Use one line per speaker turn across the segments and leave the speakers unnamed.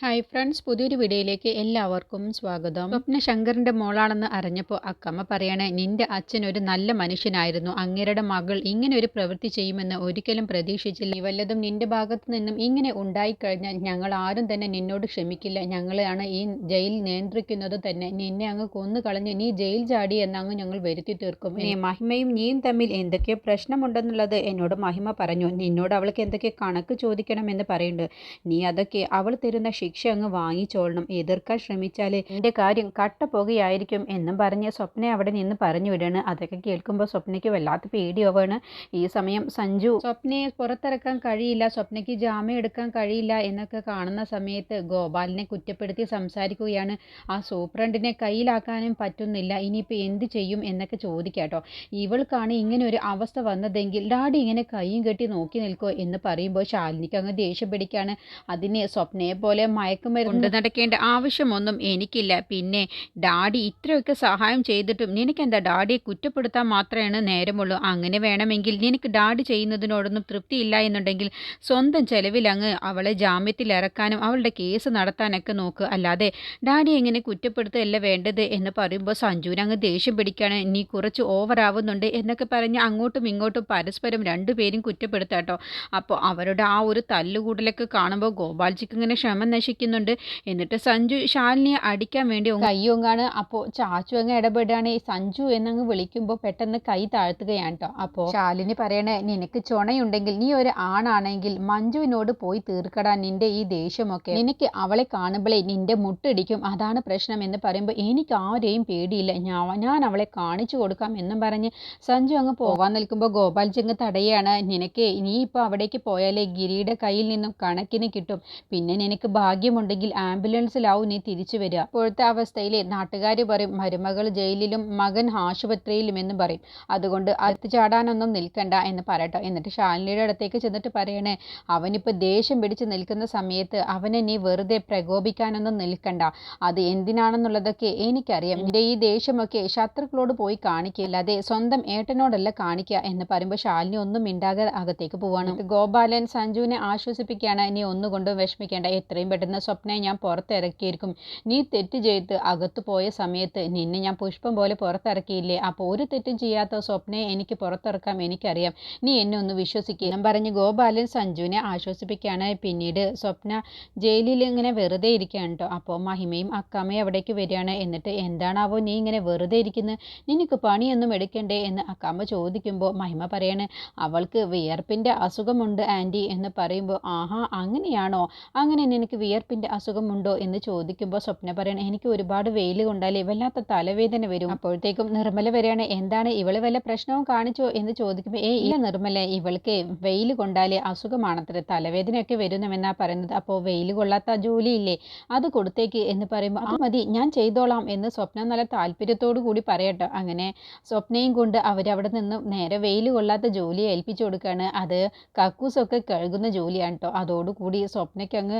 Hi friends പുതിയൊരു വീഡിയോയിലേക്ക് എല്ലാവർക്കും സ്വാഗതം. സ്വപ്ന ശങ്കറിന്റെ മോളാണെന്ന് അറിഞ്ഞപ്പോൾ അക്കമ്മ പറയണേ നിന്റെ അച്ഛൻ ഒരു നല്ല മനുഷ്യനായിരുന്നു. അങ്ങേരുടെ മകൾ ഇങ്ങനെ ഒരു പ്രവൃത്തി ചെയ്യുമെന്ന് ഒരിക്കലും പ്രതീക്ഷിച്ചില്ല. വല്ലതും നിന്റെ ഭാഗത്ത് നിന്നും ഇങ്ങനെ ഉണ്ടായിക്കഴിഞ്ഞാൽ ഞങ്ങൾ ആരും തന്നെ നിന്നോട് ക്ഷമിക്കില്ല. ഞങ്ങളെയാണ് ഈ ജയിൽ നിയന്ത്രിക്കുന്നത് തന്നെ. നിന്നെ അങ്ങ് കൊന്നു കളഞ്ഞ് നീ ജയിൽ ചാടി എന്നങ്ങ് ഞങ്ങൾ വരുത്തി തീർക്കും. മഹിമയും നീയും തമ്മിൽ എന്തൊക്കെയോ പ്രശ്നമുണ്ടെന്നുള്ളത് എന്നോട് മഹിമ പറഞ്ഞു. നിന്നോട് അവൾക്ക് എന്തൊക്കെ കണക്ക് ചോദിക്കണമെന്ന് പറയുന്നുണ്ട്. നീ അതൊക്കെ അവൾ തരുന്ന ശിക്ഷ അങ്ങ് വാങ്ങിച്ചോളണം. എതിർക്കാൻ ശ്രമിച്ചാൽ എന്റെ കാര്യം കട്ട പോകുകയായിരിക്കും എന്നും പറഞ്ഞ് സ്വപ്ന അവിടെ നിന്ന് പറഞ്ഞു വിടാണ്. അതൊക്കെ കേൾക്കുമ്പോൾ സ്വപ്നയ്ക്ക് വല്ലാത്ത പേടിയാവാണ്. ഈ സമയം സഞ്ജു സ്വപ്നയെ പുറത്തിറക്കാൻ കഴിയില്ല. സ്വപ്നയ്ക്ക് ജാമ്യം എടുക്കാൻ കഴിയില്ല എന്നൊക്കെ കാണുന്ന സമയത്ത് ഗോപാലിനെ കുറ്റപ്പെടുത്തി സംസാരിക്കുകയാണ്. ആ സൂപ്രണ്ടിനെ കയ്യിലാക്കാനും പറ്റുന്നില്ല. ഇനിയിപ്പോൾ എന്ത് ചെയ്യും? എന്നൊക്കെ ചോദിക്കാട്ടോ ഇവൾക്കാണ് ഇങ്ങനെ ഒരു അവസ്ഥ വന്നതെങ്കിൽ ഡാഡി ഇങ്ങനെ കൈയും കെട്ടി നോക്കി നിൽക്കോ? എന്ന് പറയുമ്പോൾ ശാലിനിക്ക് അങ്ങ് ദേഷ്യം പിടിക്കാണ്. അതിനെ സ്വപ്നയെ പോലെ മയക്കുമരുന്ന് നടക്കേണ്ട ആവശ്യമൊന്നും എനിക്കില്ല. പിന്നെ ഡാഡി ഇത്രയൊക്കെ സഹായം ചെയ്തിട്ടും നിനക്ക് നിനക്കെന്താ ഡാഡിയെ കുറ്റപ്പെടുത്താൻ മാത്രമാണ് നേരമുള്ളൂ? അങ്ങനെ വേണമെങ്കിൽ നിനക്ക് ഡാഡി ചെയ്യുന്നതിനോടൊന്നും തൃപ്തിയില്ല എന്നുണ്ടെങ്കിൽ സ്വന്തം ചെലവിൽ അങ്ങ് അവളെ ജാമ്യത്തിൽ ഇറക്കാനും അവളുടെ കേസ് നടത്താനൊക്കെ നോക്ക്. അല്ലാതെ ഡാഡി എങ്ങനെ കുറ്റപ്പെടുത്തുകയല്ല വേണ്ടത് എന്ന് പറയുമ്പോൾ സഞ്ജുവിന് അങ്ങ് ദേഷ്യം പിടിക്കുകയാണ്. നീ കുറച്ച് ഓവറാവുന്നുണ്ട് എന്നൊക്കെ പറഞ്ഞ് അങ്ങോട്ടും ഇങ്ങോട്ടും പരസ്പരം രണ്ടുപേരും കുറ്റപ്പെടുത്താട്ടോ അപ്പോൾ അവരുടെ ആ ഒരു തല്ലുകൂടലൊക്കെ കാണുമ്പോൾ ഗോപാൽജിക്ക് ഇങ്ങനെ ക്ഷമ നശിക്കുന്നുണ്ട് എന്നിട്ട് സഞ്ജു ശാലിനിയെ അടിക്കാൻ വേണ്ടി കയ്യും കയ്യൊങ്ങാണ് അപ്പോൾ ചാച്ചു അങ്ങ് ഇടപെടുകയാണ്. ഈ സഞ്ജു എന്നങ്ങ് വിളിക്കുമ്പോൾ പെട്ടെന്ന് കൈ താഴ്ത്തുകയാണ് കേട്ടോ അപ്പോൾ ശാലിനി പറയണേ നിനക്ക് ചുണയുണ്ടെങ്കിൽ നീ ഒരു ആണാണെങ്കിൽ മഞ്ജുവിനോട് പോയി തീർക്കടാ നിന്റെ ഈ ദേഷ്യമൊക്കെ. നിനക്ക് അവളെ കാണുമ്പോഴേ നിന്റെ മുട്ടിടിക്കും. അതാണ് പ്രശ്നം എന്ന് പറയുമ്പോൾ എനിക്ക് ആരെയും പേടിയില്ല. ഞാൻ ഞാൻ അവളെ കാണിച്ചു കൊടുക്കാം എന്നും പറഞ്ഞ് സഞ്ജു അങ്ങ് പോകാൻ നിൽക്കുമ്പോൾ ഗോപാൽജി അങ്ങ് തടയാണ് നിനക്ക് നീ ഇപ്പോൾ അവിടേക്ക് പോയാലേ ഗിരിയുടെ കയ്യിൽ നിന്നും കണക്കിന് കിട്ടും. പിന്നെ നിനക്ക് ഭാഗ്യമുണ്ടെങ്കിൽ ആംബുലൻസിലാവും നീ തിരിച്ചു വരിക. ഇപ്പോഴത്തെ അവസ്ഥയിൽ നാട്ടുകാർ പറയും മരുമകൾ ജയിലിലും മകൻ ആശുപത്രിയിലും എന്ന് പറയും. അതുകൊണ്ട് അടുത്ത് ചാടാനൊന്നും നിൽക്കണ്ട എന്ന് പറയട്ടോ. എന്നിട്ട് ശാലിനിയുടെ അടുത്തേക്ക് ചെന്നിട്ട് പറയണേ അവനിപ്പോൾ ദേഷ്യം പിടിച്ച് നിൽക്കുന്ന സമയത്ത് അവനെ നീ വെറുതെ പ്രകോപിക്കാനൊന്നും നിൽക്കണ്ട. അത് എന്തിനാണെന്നുള്ളതൊക്കെ എനിക്കറിയാം. എന്റെ ഈ ദേഷ്യമൊക്കെ ശത്രുക്കളോട് പോയി കാണിക്കുക അല്ലാതെ സ്വന്തം ഏട്ടനോടല്ല കാണിക്കുക എന്ന് പറയുമ്പോൾ ശാലിനി ഒന്നും മിണ്ടാതെ അകത്തേക്ക് പോവാണ്. ഗോപാലൻ സഞ്ജുവിനെ ആശ്വസിപ്പിക്കുകയാണ് നീ ഒന്നുകൊണ്ടും വിഷമിക്കേണ്ട. എത്രയും പെട്ടെന്ന് സ്വപ്നം ഞാൻ പുറത്തിറക്കിയിരിക്കും. നീ തെറ്റ് ചെയ്ത് അകത്തു പോയ സമയത്ത് നിന്നെ ഞാൻ പുഷ്പം പോലെ പുറത്തിറക്കിയില്ലേ? അപ്പോൾ ഒരു തെറ്റും ചെയ്യാത്ത സ്വപ്നയെ എനിക്ക് പുറത്തിറക്കാം എനിക്കറിയാം. നീ എന്നെ ഒന്ന് വിശ്വസിക്കുക ഞാൻ പറഞ്ഞ് ഗോപാലൻ സഞ്ജുവിനെ ആശ്വസിപ്പിക്കുകയാണ്. പിന്നീട് സ്വപ്ന ജയിലിൽ ഇങ്ങനെ വെറുതെ ഇരിക്കുകയാണ് കേട്ടോ അപ്പോൾ മഹിമയും അക്കാമയും അവിടേക്ക് വരികയാണ്. എന്നിട്ട് എന്താണാവോ നീ ഇങ്ങനെ വെറുതെ ഇരിക്കുന്നത് നിനക്ക് പണിയൊന്നും എടുക്കണ്ടേ എന്ന് അക്കാമ ചോദിക്കുമ്പോൾ മഹിമ പറയാണ് അവൾക്ക് വിയർപ്പിന്റെ അസുഖമുണ്ട് ആന്റി എന്ന് പറയുമ്പോൾ ആഹാ അങ്ങനെയാണോ? അങ്ങനെ നിനക്ക് വിയർപ്പിന്റെ അസുഖമുണ്ടോ എന്ന് ചോദിക്കുമ്പോൾ സ്വപ്ന പറയണേ എനിക്ക് ഒരുപാട് വെയിൽ കൊണ്ടാലേ വല്ലാത്ത തലവേദന വരും. അപ്പോഴത്തേക്കും നിർമ്മല വരെയാണ് എന്താണ് ഇവൾ വല്ല പ്രശ്നവും കാണിച്ചോ? എന്ന് ചോദിക്കുമ്പോൾ ഏ ഇല്ല നിർമ്മല ഇവൾക്ക് വെയിൽ കൊണ്ടാലേ അസുഖമാണത്ര തലവേദനയൊക്കെ വരുന്നുവെന്നാ പറയുന്നത്. അപ്പോൾ വെയിൽ കൊള്ളാത്ത ജോലിയില്ലേ? അത് കൊടുത്തേക്ക്. എന്ന് പറയുമ്പോൾ ആ മതി ഞാൻ ചെയ്തോളാം. എന്ന് സ്വപ്ന നല്ല താല്പര്യത്തോടു കൂടി പറയട്ടോ. അങ്ങനെ സ്വപ്നയും കൊണ്ട് അവരവിടെ നിന്ന് നേരെ വെയിൽ കൊള്ളാത്ത ജോലി ഏൽപ്പിച്ചു കൊടുക്കുകയാണ് അത് കക്കൂസൊക്കെ കഴുകുന്ന ജോലിയാണ് കേട്ടോ അതോടുകൂടി സ്വപ്നയ്ക്ക് അങ്ങ്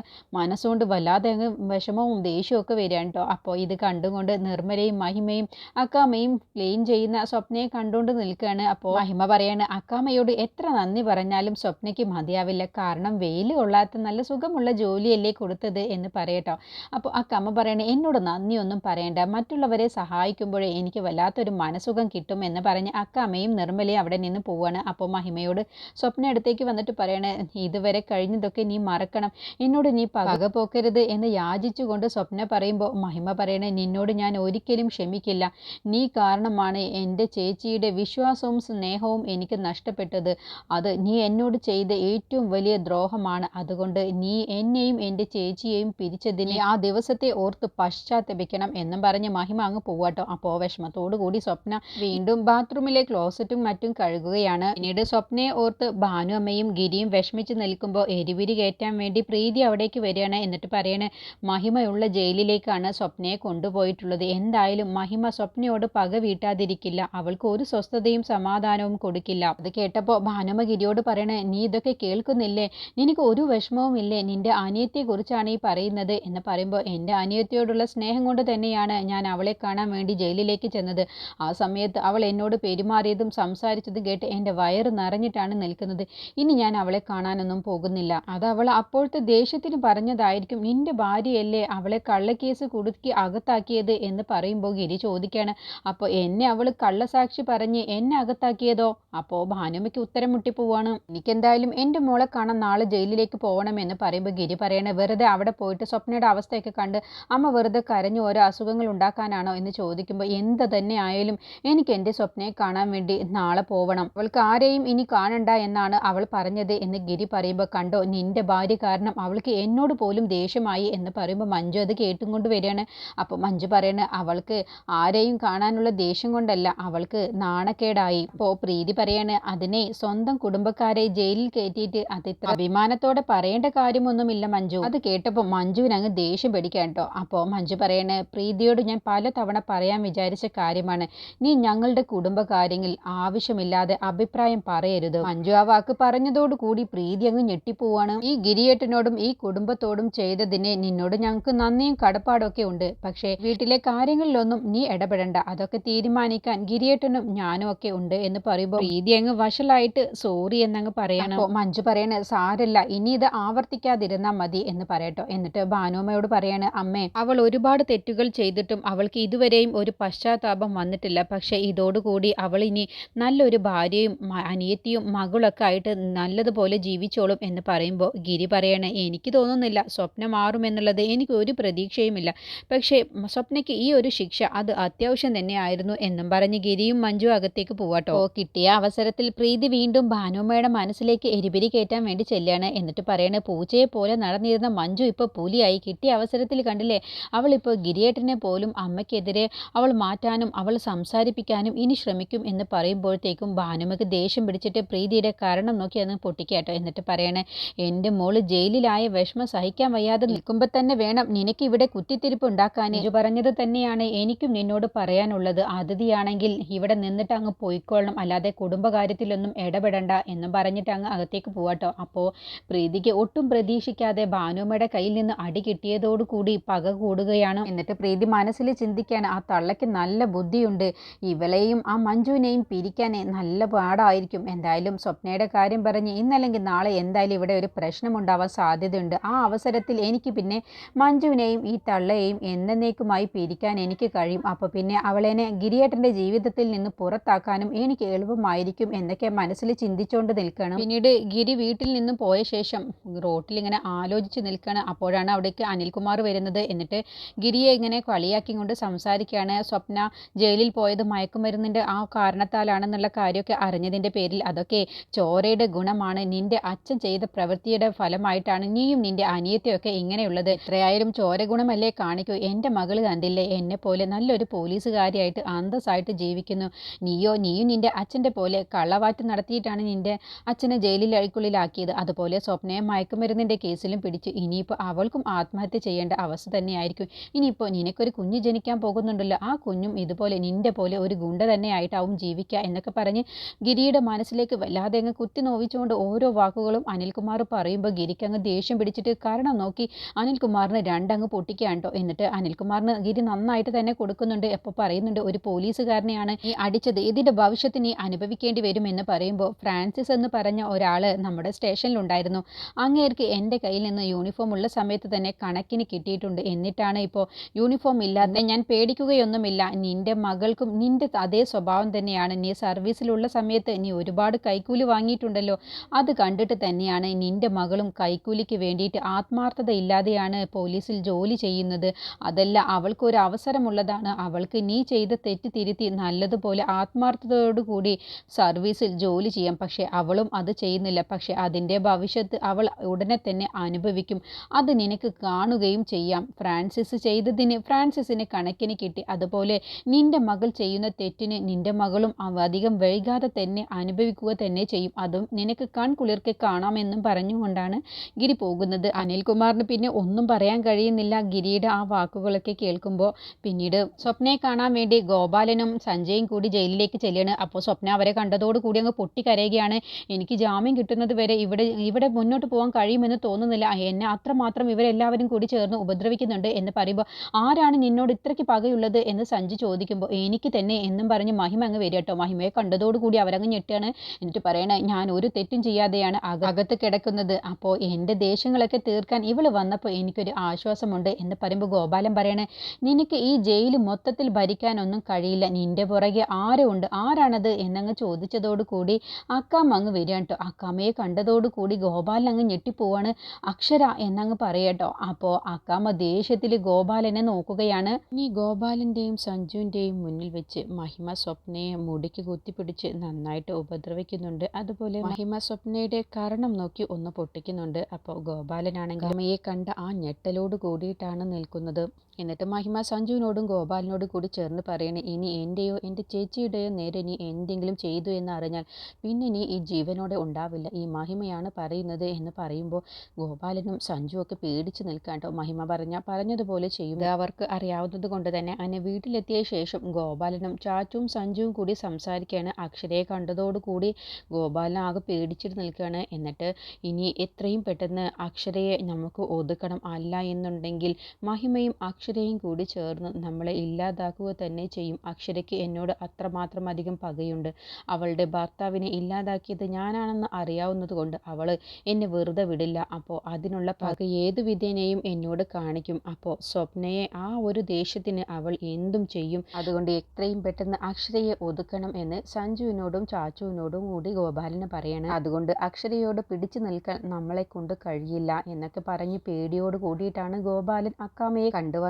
മനസ്സുകൊണ്ട് വല്ലാതെ അങ്ങ് വിഷമവും ദേഷ്യവും ഒക്കെ വരികയാണ് കേട്ടോ. അപ്പോൾ ഇത് കണ്ടുകൊണ്ട് നിർമ്മലയും മഹിമയും അക്കാമയും ക്ലീൻ ചെയ്യുന്ന സ്വപ്നയെ കണ്ടുകൊണ്ട് നിൽക്കുകയാണ്. അപ്പോൾ മഹിമ പറയാണ് അക്കാമയോട് എത്ര നന്ദി പറഞ്ഞാലും സ്വപ്നയ്ക്ക് മതിയാവില്ല. കാരണം വെയിൽ കൊള്ളാത്ത നല്ല സുഖമുള്ള ജോലിയല്ലേ കൊടുത്തത് എന്ന് പറയട്ടോ അപ്പോൾ അക്കാമ പറയണേ എന്നോട് നന്ദിയൊന്നും പറയണ്ട. മറ്റുള്ളവരെ സഹായിക്കുമ്പോഴേ എനിക്ക് വല്ലാത്തൊരു മനസുഖം കിട്ടും എന്ന് പറഞ്ഞ് അക്കാമയും നിർമ്മലയും അവിടെ നിന്ന് പോവുകയാണ് അപ്പോൾ മഹിമയോട് സ്വപ്ന അടുത്തേക്ക് വന്നിട്ട് പറയണേ ഇതുവരെ കഴിഞ്ഞതൊക്കെ നീ മറക്കണം. എന്നോട് നീ പക പോക്കരുത് എന്ന് യാചിച്ചുകൊണ്ട് സ്വപ്ന പറയുമ്പോൾ മഹിമ പറയണേ നിന്നോട് ഞാൻ ഒരിക്കലും ക്ഷമിക്കില്ല. നീ കാരണമാണ് എന്റെ ചേച്ചിയുടെ വിശ്വാസവും സ്നേഹവും എനിക്ക് നഷ്ടപ്പെട്ടത്. അത് നീ എന്നോട് ചെയ്ത ഏറ്റവും വലിയ ദ്രോഹമാണ്. അതുകൊണ്ട് നീ എന്നെയും എന്റെ ചേച്ചിയെയും പിരിച്ചതിനെ ആ ദിവസത്തെ ഓർത്ത് പശ്ചാത്തപിക്കണം എന്നും പറഞ്ഞ് മഹിമ അങ്ങ് പോവാട്ടോ. അപ്പോൾ വിഷമത്തോടു കൂടി സ്വപ്ന വീണ്ടും ബാത്റൂമിലെ ക്ലോസറ്റും മറ്റും കഴുകുകയാണ്. പിന്നീട് സ്വപ്നയെ ഓർത്ത് ഭാനു അമ്മയും ഗിരിയും വിഷമിച്ച് നിൽക്കുമ്പോൾ എരിവിരി കയറ്റാൻ വേണ്ടി പ്രീതി അവിടേക്ക് വരികയാണ്. എന്നിട്ട് പറയണേ മഹിമയുള്ള ജയിലിലേക്കാണ് സ്വപ്നയെ കൊണ്ടുപോയിട്ടുള്ളത്. എന്തായാലും മഹിമ സ്വപ്നയോട് പക വീട്ടാതിരിക്കില്ല. അവൾക്ക് ഒരു സ്വസ്ഥതയും സമാധാനവും കൊടുക്കില്ല. അത് കേട്ടപ്പോൾ ഭാനുമ ഗിരിയോട് പറയണേ നീ ഇതൊക്കെ കേൾക്കുന്നില്ലേ? നിനക്ക് ഒരു വിഷമവും ഇല്ലേ? നിന്റെ അനിയത്തെക്കുറിച്ചാണ് ഈ പറയുന്നത്. എന്ന് പറയുമ്പോൾ എന്റെ അനിയത്തിയോടുള്ള സ്നേഹം കൊണ്ട് തന്നെയാണ് ഞാൻ അവളെ കാണാൻ വേണ്ടി ജയിലിലേക്ക് ചെന്നത്. ആ സമയത്ത് അവൾ എന്നോട് പെരുമാറിയതും സംസാരിച്ചതും കേട്ട് എന്റെ വയറ് നിറഞ്ഞിട്ടാണ് നിൽക്കുന്നത്. ഇനി ഞാൻ അവളെ കാണാനൊന്നും പോകുന്നില്ല. അത് അവൾ അപ്പോഴത്തെ ദേഷ്യത്തിന് പറഞ്ഞതായി ആയിരിക്കും. നിന്റെ ഭാര്യയല്ലേ അവളെ കള്ളക്കേസ് കുടുക്കി അകത്താക്കിയത്? എന്ന് പറയുമ്പോൾ ഗിരി ചോദിക്കുകയാണ് അപ്പോൾ എന്നെ അവൾ കള്ളസാക്ഷി പറഞ്ഞ് എന്നെ അകത്താക്കിയതോ? അപ്പോൾ ഭാനുമയ്ക്ക് ഉത്തരം മുട്ടിപ്പോവാണ്. എനിക്കെന്തായാലും എന്റെ മോളെ കാണാൻ നാളെ ജയിലിലേക്ക് പോകണമെന്ന് പറയുമ്പോൾ ഗിരി പറയണേ വെറുതെ അവിടെ പോയിട്ട് സ്വപ്നയുടെ അവസ്ഥയൊക്കെ കണ്ട് അമ്മ വെറുതെ കരഞ്ഞു ഓരോ അസുഖങ്ങൾ ഉണ്ടാക്കാനാണോ? എന്ന് ചോദിക്കുമ്പോൾ എന്ത് തന്നെ ആയാലും എനിക്ക് എന്റെ സ്വപ്നയെ കാണാൻ വേണ്ടി നാളെ പോവണം. അവൾക്ക് ആരെയും ഇനി കാണണ്ട എന്നാണ് അവൾ പറഞ്ഞത് എന്ന് ഗിരി പറയുമ്പോൾ കണ്ടോ നിന്റെ ഭാര്യ കാരണം അവൾക്ക് എന്നോട് പോലും ദേഷ്യമായി എന്ന് പറയുമ്പോൾ മഞ്ജു അത് കേട്ടും കൊണ്ട് വരികയാണ്. അപ്പോൾ മഞ്ജു പറയണ അവൾക്ക് ആരെയും കാണാനുള്ള ദേഷ്യം കൊണ്ടല്ല അവൾക്ക് നാണക്കേടായി. ഇപ്പോൾ പ്രീതി പറയാണ് അതിനെ സ്വന്തം കുടുംബക്കാരെ ജയിലിൽ കയറ്റിയിട്ട് അത് ഇത്ര അഭിമാനത്തോടെ പറയേണ്ട കാര്യമൊന്നുമില്ല മഞ്ജു. അത് കേട്ടപ്പോൾ മഞ്ജുവിന് അങ്ങ് ദേഷ്യം പിടിക്കാൻ കേട്ടോ. അപ്പോൾ മഞ്ജു പറയണ പ്രീതിയോട് ഞാൻ പല തവണ പറയാൻ വിചാരിച്ച കാര്യമാണ്. നീ ഞങ്ങളുടെ കുടുംബകാര്യങ്ങളിൽ ആവശ്യമില്ലാതെ അഭിപ്രായം പറയരുത്. മഞ്ജു ആ വാക്ക് പറഞ്ഞതോടുകൂടി പ്രീതി അങ്ങ് ഞെട്ടിപ്പോവാണ്. ഈ ഗിരിയേട്ടനോടും ഈ കുടുംബത്തോടും ചെയ്തതിന് നിന്നോട് ഞങ്ങൾക്ക് നന്ദിയും കടപ്പാടൊക്കെ ഉണ്ട്. പക്ഷേ വീട്ടിലെ കാര്യങ്ങളിലൊന്നും നീ ഇടപെടണ്ട. അതൊക്കെ തീരുമാനിക്കാൻ ഗിരിയേട്ടനും ഞാനും ഒക്കെ ഉണ്ട് എന്ന് പറയുമ്പോൾ പ്രീതി അങ്ങ് വഷളായിട്ട് സോറി എന്നങ്ങ് പറയണം. മഞ്ജു പറയണ സാരല്ല. ഇനി ഇത് ആവർത്തിക്കാതിരുന്നാൽ മതി എന്ന് പറയട്ടോ. എന്നിട്ട് ഭാനുമ്മയോട് പറയാണ് അമ്മേ അവൾ ഒരുപാട് തെറ്റുകൾ ചെയ്തിട്ടും അവൾക്ക് ഇതുവരെയും ഒരു പശ്ചാത്താപം വന്നിട്ടില്ല. പക്ഷേ ഇതോടുകൂടി അവൾ ഇനി നല്ലൊരു ഭാര്യയും അനിയത്തിയും മകളൊക്കെ ആയിട്ട് നല്ലതുപോലെ ജീവിച്ചോളും എന്ന് പറയുമ്പോൾ ഗിരി പറയണേ എനിക്ക് തോന്നുന്നില്ല. സ്വപ്നം മാറുമെന്നുള്ളത് എനിക്ക് ഒരു പ്രതീക്ഷയുമില്ല. പക്ഷേ സ്വപ്നയ്ക്ക് ഈ ഒരു ശിക്ഷ അത് അത്യാവശ്യം തന്നെയായിരുന്നു എന്നും പറഞ്ഞ് ഗിരിയും മഞ്ജു അകത്തേക്ക് പോവാട്ടോ കിട്ടിയ അവസരത്തിൽ പ്രീതി വീണ്ടും ഭാനുമ്മയുടെ മനസ്സിലേക്ക് എരിപിരി കയറ്റാൻ വേണ്ടി ചെല്ലുകയാണ് എന്നിട്ട് പറയണേ പൂച്ചയെ പോലെ നടന്നിരുന്ന മഞ്ജു ഇപ്പോൾ പുലിയായി. കിട്ടിയ അവസരത്തിൽ കണ്ടില്ലേ? അവൾ അവളിപ്പോൾ ഗിരിയേട്ടനെ പോലും അമ്മയ്ക്കെതിരെ അവൾ മാറ്റാനും അവൾ സംസാരിപ്പിക്കാനും ഇനി ശ്രമിക്കും എന്ന് പറയുമ്പോഴത്തേക്കും ഭാനുമയ്ക്ക് ദേഷ്യം പിടിച്ചിട്ട് പ്രീതിയുടെ കാരണം നോക്കി അന്ന് പൊട്ടിക്കാട്ടോ എന്നിട്ട് പറയണേ എന്റെ മോൾ ജയിലിലായ വിഷമം സഹിക്കാൻ വയ്യാതെ നിൽക്കുമ്പോൾ തന്നെ വേണം നിനക്ക് ഇവിടെ കുത്തിത്തിരിപ്പ് ഉണ്ടാക്കാൻ ഇത് പറഞ്ഞത് തന്നെയാണ് എനിക്കും നിന്നോട് പറയാനുള്ളത്. അതിഥിയാണെങ്കിൽ ഇവിടെ നിന്നിട്ട് അങ്ങ് പോയിക്കൊള്ളണം അല്ലാതെ കുടുംബകാര്യത്തിലൊന്നും ഇടപെടണ്ട എന്നും പറഞ്ഞിട്ട് അങ്ങ് അകത്തേക്ക് പോവാട്ടോ അപ്പോൾ പ്രീതിക്ക് ഒട്ടും പ്രതീക്ഷിക്കാതെ ഭാനുമ്മയുടെ കയ്യിൽ നിന്ന് അടി കിട്ടിയതോടുകൂടി പക കൂടുകയാണ്. എന്നിട്ട് പ്രീതി മനസ്സിൽ ചിന്തിക്കാൻ ആ തള്ളയ്ക്ക് നല്ല ബുദ്ധിയുണ്ട്. ഇവളെയും ആ മഞ്ജുവിനെയും പിരിക്കാനേ നല്ല പാടായിരിക്കും. എന്തായാലും സ്വപ്നയുടെ കാര്യം പറഞ്ഞ് ഇന്നല്ലെങ്കിൽ നാളെ എന്തായാലും ഇവിടെ ഒരു പ്രശ്നമുണ്ടാവാൻ സാധ്യതയുണ്ട്. ആ അവസരത്തിൽ എനിക്ക് പിന്നെ മഞ്ജുവിനെയും ഈ തള്ളയെയും എന്നേക്കുമായി പിരിക്കാൻ എനിക്ക് കഴിയും. അപ്പോൾ പിന്നെ അവളെന്നെ ഗിരിയേട്ടന്റെ ജീവിതത്തിൽ നിന്ന് പുറത്താക്കാനും എനിക്ക് എളുപ്പമായിരിക്കും എന്നൊക്കെ മനസ്സിൽ ചിന്തിച്ചുകൊണ്ട് നിൽക്കണം. പിന്നീട് ഗിരി വീട്ടിൽ നിന്നും പോയ ശേഷം റോട്ടിൽ ഇങ്ങനെ ആലോചിച്ച് നിൽക്കുകയാണ് അപ്പോഴാണ് അവിടേക്ക് അനിൽകുമാർ വരുന്നത്. എന്നിട്ട് ഗിരിയെ ഇങ്ങനെ കളിയാക്കി കൊണ്ട് സംസാരിക്കുകയാണ്. സ്വപ്ന ജയിലിൽ പോയത് മയക്കുമരുന്നിന്റെ ആ കാരണത്താലാണെന്നുള്ള കാര്യമൊക്കെ അറിഞ്ഞതിന്റെ പേരിൽ അതൊക്കെ ചോരയുടെ ഗുണമാണ്. നിന്റെ അച്ഛൻ ചെയ്ത പ്രവൃത്തിയുടെ ഫലമായിട്ടാണ് നീയും നിന്റെ അനിയത്തിയൊക്കെ ഇങ്ങനെയുള്ളത്. എത്രയായാലും ചോര ഗുണമല്ലേ കാണിക്കൂ. എന്റെ മകൾ കണ്ടില്ലേ എന്നെ പോലെ നല്ലൊരു പോലീസുകാരിയായിട്ട് അന്തസ്സായിട്ട് ജീവിക്കുന്നു. നീയോ നീയും നിന്റെ അച്ഛന്റെ പോലെ കള്ളവാറ്റ് നടത്തിയിട്ടാണ് നിന്റെ അച്ഛനെ ജയിലിൽ അഴിക്കുള്ളിലാക്കിയത് അതുപോലെ സ്വപ്നയെ മയക്കുമരുന്നിന്റെ കേസിലും പിടിച്ചു ഇനിയിപ്പോൾ അവൾക്കും ആത്മഹത്യ ചെയ്യേണ്ട അവസ്ഥ തന്നെയായിരിക്കും. ഇനിയിപ്പോൾ നിനക്കൊരു കുഞ്ഞ് ജനിക്കാൻ പോകുന്നുണ്ടല്ലോ. ആ കുഞ്ഞും ഇതുപോലെ നിന്റെ പോലെ ഒരു ഗുണ്ട തന്നെയായിട്ടാവും ജീവിക്കുക എന്നൊക്കെ പറഞ്ഞ് ഗിരിയുടെ മനസ്സിലേക്ക് വല്ലാതെ അങ്ങ് കുത്തി നോവിച്ചുകൊണ്ട് ഓരോ വാക്കുകളും അനിൽകുമാർ പറയുമ്പോൾ ഗിരിക്ക് അങ്ങ് ദേഷ്യം പിടിച്ചിട്ട് കാരണം നോക്കി അനിൽകുമാറിന് രണ്ടങ്ങ് പൊട്ടിക്കുകയാണ് കേട്ടോ എന്നിട്ട് അനിൽകുമാറിന് ഗിരി നന്നായിട്ട് തന്നെ കൊടുക്കുന്നുണ്ട്. എപ്പോൾ പറയുന്നുണ്ട് ഒരു പോലീസുകാരനെയാണ് ഈ അടിച്ചത്. ഇതിന്റെ ഭവിഷ്യത്തിന് അനുഭവിക്കേണ്ടി വരുമെന്ന് പറയുമ്പോൾ ഫ്രാൻസിസ് എന്ന് പറഞ്ഞ ഒരാൾ നമ്മുടെ സ്റ്റേഷനിലുണ്ടായിരുന്നു. അങ്ങേർക്ക് എന്റെ കയ്യിൽ നിന്ന് യൂണിഫോം ഉള്ള സമയത്ത് തന്നെ കണക്കിന് കിട്ടിയിട്ടുണ്ട്. എന്നിട്ടാണ് ഇപ്പോൾ യൂണിഫോം ഇല്ലാതെ ഞാൻ പേടിക്കുകയൊന്നുമില്ല. നിന്റെ മകൾക്കും നിന്റെ അതേ സ്വഭാവം തന്നെയാണ്. നീ സർവീസിലുള്ള സമയത്ത് നീ ഒരുപാട് കൈക്കൂലി വാങ്ങിയിട്ടുണ്ടല്ലോ. അത് കണ്ടിട്ട് തന്നെയാണ് നിന്റെ മകളും കൈക്കൂലിക്ക് വേണ്ടിയിട്ട് ആത്മാർത്ഥത ഇല്ലാതെയാണ് പോലീസിൽ ജോലി ചെയ്യുന്നത്. അതല്ല അവൾക്കൊരു അവസരമുള്ളതാണ്. അവൾക്ക് നീ ചെയ്ത തെറ്റ് തിരുത്തി നല്ലതുപോലെ ആത്മാർത്ഥതയോടുകൂടി സർവീസിൽ ജോലി ചെയ്യാം. പക്ഷേ അവളും അത് ചെയ്യുന്നില്ല. പക്ഷേ അതിന്റെ ഭവിഷ്യത്ത് അവൾ ഉടനെ തന്നെ അനുഭവിക്കും. അത് നിനക്ക് കാണുകയും ചെയ്യാം. ഫ്രാൻസിസ് ചെയ്തതിന് ഫ്രാൻസിസിന് കണക്കിന് കിട്ടി. അതുപോലെ നിന്റെ മകൾ ചെയ്യുന്ന തെറ്റിന് നിന്റെ മകളും അധികം വൈകാതെ തന്നെ അനുഭവിക്കുക തന്നെ ചെയ്യും. അതും നിനക്ക് കൺകുളിർക്ക് കാണാമെന്നും പറഞ്ഞുകൊണ്ടാണ് ഗിരി പോകുന്നത്. അനിൽകുമാറിന് പിന്നെ ഒന്നും പറയാൻ കഴിയുന്നില്ല. ഗിരിയുടെ ആ വാക്കുകളൊക്കെ കേൾക്കുമ്പോൾ പിന്നീട് സ്വപ്നയെ കാണാൻ വേണ്ടി ഗോപാലനും സഞ്ജയും കൂടി ജയിലിലേക്ക് ചെല്ലുകയാണ്. അപ്പോൾ സ്വപ്ന അവരെ കണ്ടതോടുകൂടി അങ്ങ് പൊട്ടിക്കരയുകയാണ്. എനിക്ക് ജാമ്യം കിട്ടുന്നത് വരെ ഇവിടെ ഇവിടെ മുന്നോട്ട് പോകാൻ കഴിയുമെന്ന് തോന്നുന്നില്ല. എന്നെ അത്രമാത്രം ഇവരെല്ലാവരും കൂടി ചേർന്ന് ഉപദ്രവിക്കുന്നുണ്ട് എന്ന് പറയുമ്പോൾ ആരാണ് നിന്നോട് ഇത്രയ്ക്ക് പകയുള്ളത് എന്ന് സഞ്ജു ചോദിക്കുമ്പോൾ എനിക്ക് തന്നെ എന്നും പറഞ്ഞ് മഹിമ അങ്ങ് വരിക കേട്ടോ. മഹിമയെ കണ്ടതോടുകൂടി അവരങ്ങ് ഞെട്ടുകയാണ്. എന്നിട്ട് പറയണേ ഞാൻ ഒരു തെറ്റും ചെയ്യാതെയാണ് അക- അകത്ത് കിടക്കുന്നത്. അപ്പോൾ എന്റെ ദേഷ്യങ്ങളൊക്കെ തീർക്കാൻ കേൾക്കാൻ ഇവൾ വന്നപ്പോൾ എനിക്കൊരു ആശ്വാസമുണ്ട് എന്ന് പറയുമ്പോൾ ഗോപാലൻ പറയണേ നിനക്ക് ഈ ജയിൽ മൊത്തത്തിൽ ഭരിക്കാനൊന്നും കഴിയില്ല. നിന്റെ പുറകെ ആരുണ്ട് ആരാണത്? എന്നങ്ങ് ചോദിച്ചതോടു കൂടി അക്കാമ്മ അങ്ങ് വരിക കേട്ടോ. അക്കാമ്മയെ കണ്ടതോടു കൂടി ഗോപാലൻ അങ്ങ് ഞെട്ടിപ്പോവാണ്. അക്ഷര എന്നങ്ങ് പറയട്ടോ അപ്പോൾ അക്കാമ്മ ദേഷ്യത്തിൽ ഗോപാലനെ നോക്കുകയാണ്. ഇനി ഗോപാലന്റെയും സഞ്ജുവിന്റെയും മുന്നിൽ വെച്ച് മഹിമ സ്വപ്നയെ മുടിക്ക് കുത്തിപ്പിടിച്ച് നന്നായിട്ട് ഉപദ്രവിക്കുന്നുണ്ട്. അതുപോലെ മഹിമ സ്വപ്നയുടെ കാരണം നോക്കി ഒന്ന് പൊട്ടിക്കുന്നുണ്ട്. അപ്പോൾ ഗോപാലനാണെങ്കിൽ അമ്മയെ കണ്ട ആ ഞെട്ടലോട് കൂടിയിട്ടാണ് നിൽക്കുന്നത്. എന്നിട്ട് മഹിമ സഞ്ജുവിനോടും ഗോപാലിനോടും കൂടി ചേർന്ന് പറയണേ ഇനി എന്റെയോ എന്റെ ചേച്ചിയുടെയോ നേരെ നീ എന്തെങ്കിലും ചെയ്തു എന്ന് അറിഞ്ഞാൽ പിന്നെ നീ ഈ ജീവനോടെ ഉണ്ടാവില്ല. ഈ മഹിമയാണ് പറയുന്നത് എന്ന് പറയുമ്പോൾ ഗോപാലനും സഞ്ജുവും ഒക്കെ പേടിച്ച് നിൽക്കാട്ടോ മഹിമ പറഞ്ഞ പറഞ്ഞതുപോലെ ചെയ്യും അവർക്ക് അറിയാവുന്നത് കൊണ്ട് തന്നെ അങ്ങനെ വീട്ടിലെത്തിയ ശേഷം ഗോപാലനും ചാച്ചുവും സഞ്ജുവും കൂടി സംസാരിക്കുകയാണ്. അക്ഷരയെ കണ്ടതോടുകൂടി ഗോപാലൻ ആകെ പേടിച്ചിട്ട് നിൽക്കുകയാണ്. എന്നിട്ട് ഇനി എത്രയും പെട്ടെന്ന് അക്ഷരയെ നമുക്ക് ഒതുക്കണം അല്ല എന്നുണ്ടെങ്കിൽ മഹിമയും അക്ഷരയും കൂടി ചേർന്ന് നമ്മളെ ഇല്ലാതാക്കുക തന്നെ ചെയ്യും. അക്ഷരയ്ക്ക് എന്നോട് അത്രമാത്രം അധികം പകയുണ്ട്. അവളുടെ ഭർത്താവിനെ ഇല്ലാതാക്കിയത് ഞാനാണെന്ന് അറിയാവുന്നത് കൊണ്ട് അവൾ എന്നെ വെറുതെ വിടില്ല. അപ്പോൾ അതിനുള്ള പക ഏതു വിധേനയും എന്നോട് കാണിക്കും. അപ്പോൾ സ്വപ്നയെ ആ ഒരു ദേഷ്യത്തിന് അവൾ എന്തും ചെയ്യും. അതുകൊണ്ട് എത്രയും പെട്ടെന്ന് അക്ഷരയെ ഒതുക്കണം എന്ന് സഞ്ജുവിനോടും ചാച്ചുവിനോടും കൂടി ഗോപാലന് പറയണം. അതുകൊണ്ട് അക്ഷരയോട് പിടിച്ചു നിൽക്കാൻ നമ്മളെ കൊണ്ട് കഴിയില്ല എന്നൊക്കെ പറഞ്ഞ് പേടിയോട് കൂടിയിട്ടാണ് ഗോപാലൻ അക്കാമയെ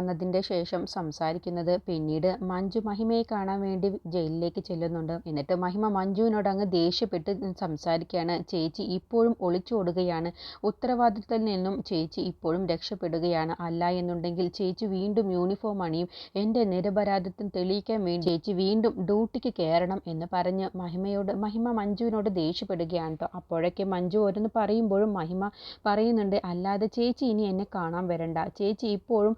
കണ്ടുവന്നതിന്റെ ശേഷം സംസാരിക്കുന്നത് പിന്നീട് മഞ്ജു മഹിമയെ കാണാൻ വേണ്ടി ജയിലിലേക്ക് ചെല്ലുന്നുണ്ട്. എന്നിട്ട് മഹിമ മഞ്ജുവിനോട് അങ്ങ് ദേഷ്യപ്പെട്ട് സംസാരിക്കുകയാണ്. ചേച്ചി ഇപ്പോഴും ഒളിച്ചോടുകയാണ് ഉത്തരവാദിത്തത്തിൽ നിന്നും ചേച്ചി ഇപ്പോഴും രക്ഷപ്പെടുകയാണ്. അല്ല എന്നുണ്ടെങ്കിൽ ചേച്ചി വീണ്ടും യൂണിഫോം അണിയും. എന്റെ നിരപരാധിത്വം തെളിയിക്കാൻ വേണ്ടി ചേച്ചി വീണ്ടും ഡ്യൂട്ടിക്ക് കയറണം എന്ന് പറഞ്ഞ് മഹിമയോട് മഹിമ മഞ്ജുവിനോട് ദേഷ്യപ്പെടുകയാണ് കേട്ടോ. അപ്പോഴൊക്കെ മഞ്ജു ഓരോന്ന് പറയുമ്പോഴും മഹിമ പറയുന്നുണ്ട് അല്ലാതെ ചേച്ചി ഇനി എന്നെ കാണാൻ വരണ്ട. ചേച്ചി ഇപ്പോഴും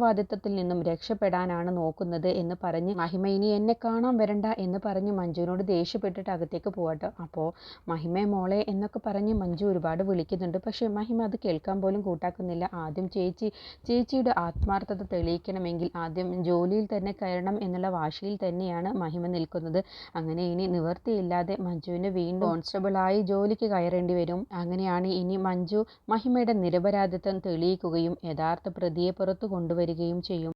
ഉത്തരവാദിത്തത്തിൽ നിന്നും രക്ഷപ്പെടാനാണ് നോക്കുന്നത് എന്ന് പറഞ്ഞ് മഹിമ ഇനി എന്നെ കാണാൻ വരണ്ട എന്ന് പറഞ്ഞ് മഞ്ജുവിനോട് ദേഷ്യപ്പെട്ടിട്ട് അകത്തേക്ക് പോവാട്ടോ. അപ്പോൾ മഹിമ മോളെ എന്നൊക്കെ പറഞ്ഞ് മഞ്ജു ഒരുപാട് വിളിക്കുന്നുണ്ട്. പക്ഷേ മഹിമ അത് കേൾക്കാൻ പോലും കൂട്ടാക്കുന്നില്ല. ആദ്യം ചേച്ചി ചേച്ചിയുടെ ആത്മാർത്ഥത തെളിയിക്കണമെങ്കിൽ ആദ്യം ജോലിയിൽ തന്നെ കയറണം എന്നുള്ള വാശിയിൽ തന്നെയാണ് മഹിമ നിൽക്കുന്നത്. അങ്ങനെ ഇനി നിവർത്തിയില്ലാതെ മഞ്ജുവിന് വീണ്ടും കോൺസ്റ്റബിളായി ജോലിക്ക് കയറേണ്ടി വരും. അങ്ങനെയാണ് ഇനി മഞ്ജു മഹിമയുടെ നിരപരാധിത്വം തെളിയിക്കുകയും യഥാർത്ഥ പ്രതിയെ പുറത്തു കൊണ്ടുവരികയും ചെയ്യും.